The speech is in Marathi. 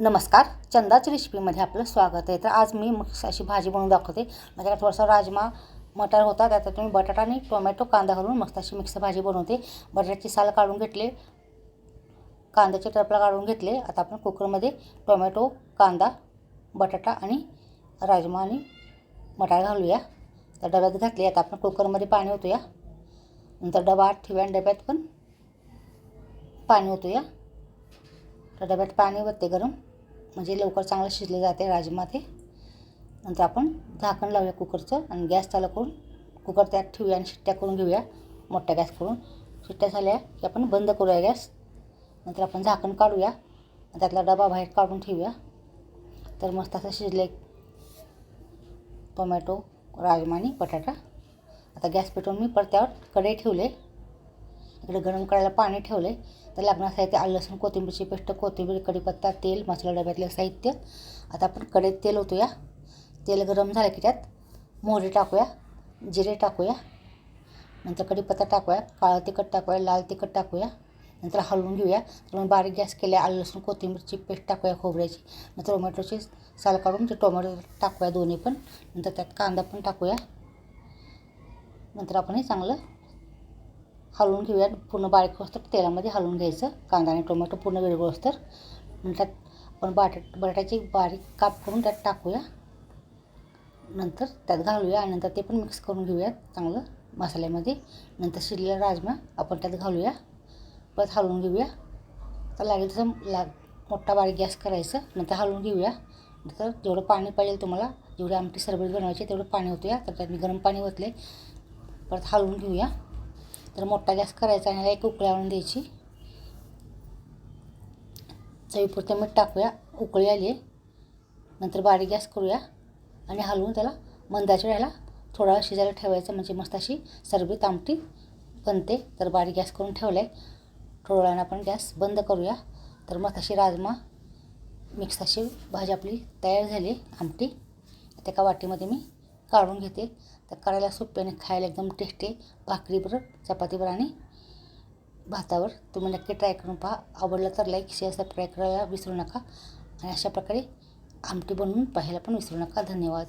नमस्कार. चंदाची रेसिपीमध्ये आपलं स्वागत आहे. तर आज मी अशी भाजी बनवून दाखवते. माझ्याकडे थोडासा राजमा मटार होता. त्यात मी बटाटा आणि टोमॅटो कांदा घालून मस्त अशी मिक्स भाजी बनवते. बटाट्याची साल काढून घेतले. कांद्याचे टरपला काढून घेतले. आता आपण कुकरमध्ये टोमॅटो कांदा बटाटा आणि राजमा आणि मटार घालूया. तर डब्यात घातले. आता आपण कुकरमध्ये पाणी ओतूया. नंतर डबा ठेवूया आणि डब्यात पण पाणी ओतूया. तर डब्यात पाणी वरते गरम. म्हणजे लवकर चांगलं शिजले जाते राजमा ते. नंतर आपण झाकण लावूया कुकरचं आणि गॅस चालू करून कुकर त्यात ठेवूया आणि शिट्ट्या करून घेऊया. मोठ्या गॅस करून. शिट्ट्या झाल्या की आपण बंद करूया गॅस. नंतर आपण झाकण काढूया. त्यातला डबा बाहेर काढून ठेवूया. तर मस्त असं शिजले टोमॅटो राजमा आणि बटाटा. आता गॅस पेटवून मी परत त्यावर कढई ठेवले. इकडे गरम करायला पाणी ठेवलं आहे तर लागणार साहित्य आलं लसूण कोथिंबीरची पेस्ट कोथिंबीर कडीपत्ता तेल मसाला डब्यातलं साहित्य. आता आपण कढईत तेल ओतूया. तेल गरम झालं की त्यात मोहरी टाकूया जिरे टाकूया नंतर कढीपत्ता टाकूया काळं तिखट टाकूया लाल तिखट टाकूया नंतर हलवून घेऊया. तर मग बारीक गॅस केल्या आलं लसूण कोथिंबीरची पेस्ट टाकूया खोबऱ्याची नंतर टोमॅटोची साल काढून ते टोमॅटो टाकूया दोन्ही पण नंतर त्यात कांदा पण टाकूया. नंतर आपण हे चांगलं हलवून घेऊया पूर्ण बारीक तर तेलामध्ये हलवून घ्यायचं. कांदा आणि टोमॅटो पूर्ण वेगळं तर. नंतर आपण बाटा बटाट्याची बारीक काप करून त्यात टाकूया. नंतर त्यात घालूया आणि नंतर ते पण मिक्स करून घेऊयात चांगलं मसाल्यामध्ये. नंतर शिरलेला राजमा आपण त्यात घालूया. परत हलवून घेऊया. तर लागेल तसं लाग मोठा बारीक गॅस करायचं. नंतर हलवून घेऊया. नंतर जेवढं पाणी पाहिजे तुम्हाला जेवढी आमटी सरबत बनवायची तेवढं पाणी होतूया तर त्यात मी गरम पाणी ओतले परत हलवून घेऊया. तर मोठा गॅस करायचा आणि एक उकळ्यावरून आणून द्यायची. चवीपुरतं मीठ टाकूया. उकळी आली आहे. नंतर बारीक गॅस करूया आणि हलवून त्याला मंदाच्या वेळेला थोडा शिजायला ठेवायचं म्हणजे मस्त अशी सरबीत आमटी बनते. तर बारीक गॅस करून ठेवलं आहे थोड्या वेळानं आपण गॅस बंद करूया. तर मस्त अशी राजमा मिक्स अशी भाजी आपली तयार झाली आमटी. आता एका वाटीमध्ये मी काढून घेते. तर करायला सोपे आणि खायला एकदम टेस्टी भाकरीवर चपातीवर आणि भातावर. तुम्ही नक्की ट्राय करून पहा. आवडलं तर लाईक शेअर सबस्क्राईब करायला विसरू नका. आणि अशा प्रकारे आमटी बनवून पाहायला पण विसरू नका. धन्यवाद.